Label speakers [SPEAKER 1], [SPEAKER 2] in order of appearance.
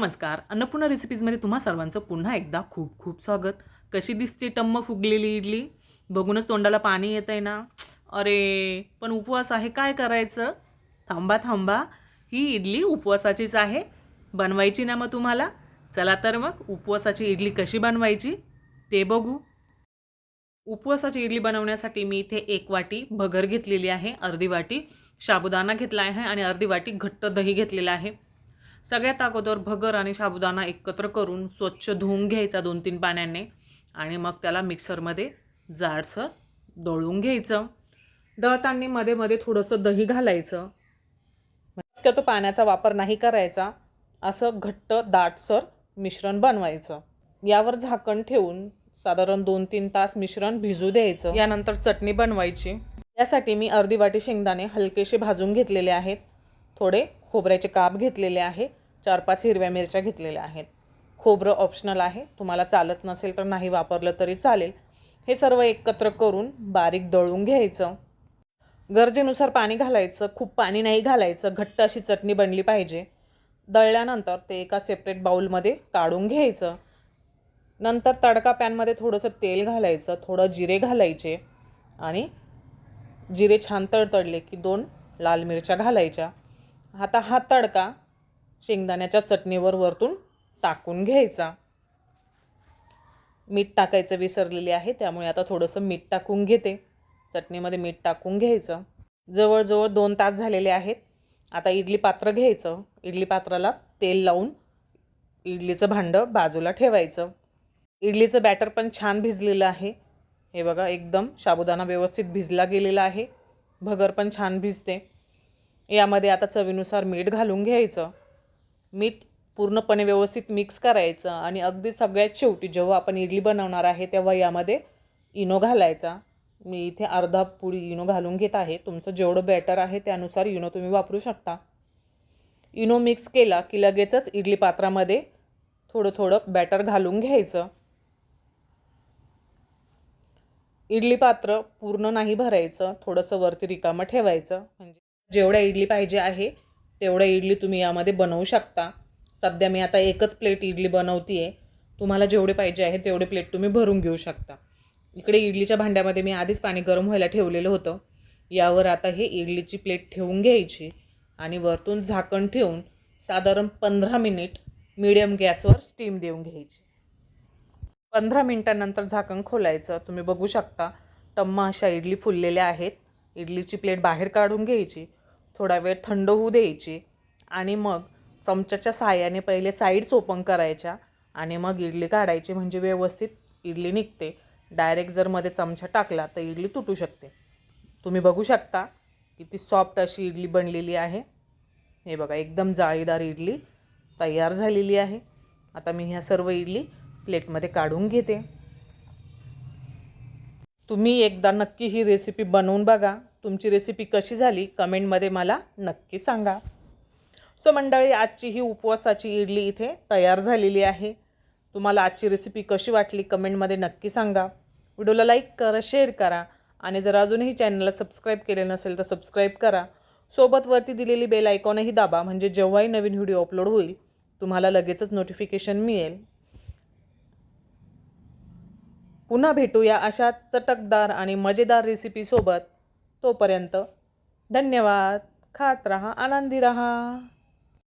[SPEAKER 1] नमस्कार. अन्नपूर्णा रेसिपीजमध्ये तुम्हा सर्वांचं पुन्हा एकदा खूप खूप स्वागत. कशी दिसते टम्म फुगलेली इडली? बघूनच तोंडाला पाणी येत आहे ना. अरे पण उपवास आहे काय करायचं? थांबा थांबा. ही इडली उपवासाचीच आहे. बनवायची ना मग तुम्हाला? चला तर मग उपवासाची इडली कशी बनवायची? ते बघू. उपवासाची इडली बनवण्यासाठी मी इथे एक वाटी भगर घेतलेली आहे अर्धी वाटी. साबुदाणा घेतला आहे आणि अर्धी वाटी घट्ट दही घेतलेलं आहे. सगळ्यात अगोदर भगर आणि साबुदाणा एकत्र करून स्वच्छ धुवून घ्यायचा दोन तीन पाण्याने. आणि मग त्याला मिक्सरमध्ये जाडसर दळून घ्यायचं. दळताना मध्ये मध्ये थोडंसं दही घालायचं. शक्यतो पाण्याचा वापर नाही करायचा. असं घट्ट दाटसर मिश्रण बनवायचं. यावर झाकण ठेवून साधारण दोन तीन तास मिश्रण भिजू द्यायचं. यानंतर चटणी बनवायची. यासाठी मी अर्धी वाटी शेंगदाणे हलकेसे भाजून घेतलेले आहेत. थोडे खोबऱ्याचे काप घेतलेले आहे चार पाच हिरव्या मिरच्या घेतलेल्या आहेत. खोबरं ऑप्शनल आहे तुम्हाला चालत नसेल तर नाही वापरलं तरी चालेल. हे सर्व एकत्र करून बारीक दळून घ्यायचं. गरजेनुसार पाणी घालायचं खूप पाणी नाही घालायचं घट्ट अशी चटणी बनली पाहिजे. दळल्यानंतर ते एका सेपरेट बाऊलमध्ये काढून घ्यायचं. नंतर तडका पॅनमध्ये थोडंसं तेल घालायचं थोडं जिरे घालायचे आणि जिरे छान तडतडले की दोन लाल मिरच्या घालायच्या. आता हा तडका शेंगदाण्याच्या चटणीवर वरतून टाकून घ्यायचा. मीठ टाकायचं विसरलेली आहे त्यामुळे आता थोडंसं मीठ टाकून घेते. चटणीमध्ये मीठ टाकून घ्यायचं. जवळजवळ दोन तास झालेले आहेत. आता इडली पात्र घ्यायचं. इडली पात्राला तेल लावून इडलीचं भांडं बाजूला ठेवायचं. इडलीचं बॅटर पण छान भिजलेलं आहे. हे बघा एकदम साबुदाणा व्यवस्थित भिजला गेलेला आहे. भगर पण छान भिजते. यामध्ये आता चवीनुसार मीठ घालून घ्यायचं. मीठ पूर्णपणे व्यवस्थित मिक्स करायचं आणि अगदी सगळ्यात शेवटी जेव्हा आपण इडली बनवणार आहे तेव्हा यामध्ये इनो घालायचा. मी इथे अर्धा पुडी इनो घालून घेत आहे. तुमचं जेवढं बॅटर आहे त्यानुसार इनो तुम्ही वापरू शकता. इनो मिक्स केला की लगेचच इडली पात्रामध्ये थोडं थोडं बॅटर घालून घ्यायचं. इडली पात्र पूर्ण नाही भरायचं. थोडंसं वरती रिकामं ठेवायचं. म्हणजे जेवढ्या इडली पाहिजे आहे तेवढ्या इडली तुम्ही यामध्ये बनवू शकता. सध्या मी आता एकच प्लेट इडली बनवते आहे तुम्हाला जेवढे पाहिजे आहे तेवढे प्लेट तुम्ही भरून घेऊ शकता. इकडे इडलीच्या भांड्यामध्ये मी आधीच पाणी गरम व्हायला ठेवलेलं होतं. यावर आता हे इडलीची प्लेट ठेवून घ्यायची आणि वरतून झाकण ठेवून साधारण पंधरा मिनिट मिडियम गॅसवर स्टीम देऊन घ्यायची. पंधरा मिनटानंतर झाकण खोलायचं. तुम्ही बघू शकता टम्मा अशा इडली फुललेल्या आहेत. इडलीची प्लेट बाहेर काढून घ्यायची. थोडा वेळ थंड होऊ द्यायची आणि मग चमच्याच्या साहाय्याने पहिले साईड्स ओपन करायच्या आणि मग इडली काढायची म्हणजे व्यवस्थित इडली निघते. डायरेक्ट जर मध्ये चमचा टाकला तर इडली तुटू शकते. तुम्ही बघू शकता किती सॉफ्ट अशी इडली बनलेली आहे. हे बघा एकदम जाळीदार इडली तयार झालेली आहे. आता मी ह्या सर्व इडली प्लेटमध्ये काढून घेते. तुम्ही एकदा नक्की ही रेसिपी बनवून बघा. तुमची रेसिपी कशी झाली कमेंटमध्ये मला नक्की सांगा. सो मंडळी आजची ही उपवासाची इडली इथे तयार झालेली आहे. तुम्हाला आजची रेसिपी कशी वाटली कमेंटमध्ये नक्की सांगा. व्हिडिओला लाईक करा शेअर करा आणि जर अजूनही चॅनलला सबस्क्राईब केले नसेल तर सबस्क्राईब करा. सोबत वरती दिलेली बेल आयकॉनही दाबा म्हणजे जेव्हाही नवीन व्हिडिओ अपलोड होईल तुम्हाला लगेचच नोटिफिकेशन मिळेल. पुन्हा भेटूया अशा चटकदार आणि मजेदार रेसिपीसोबत तोपर्यंत धन्यवाद. खात रहा आनंदी रहा.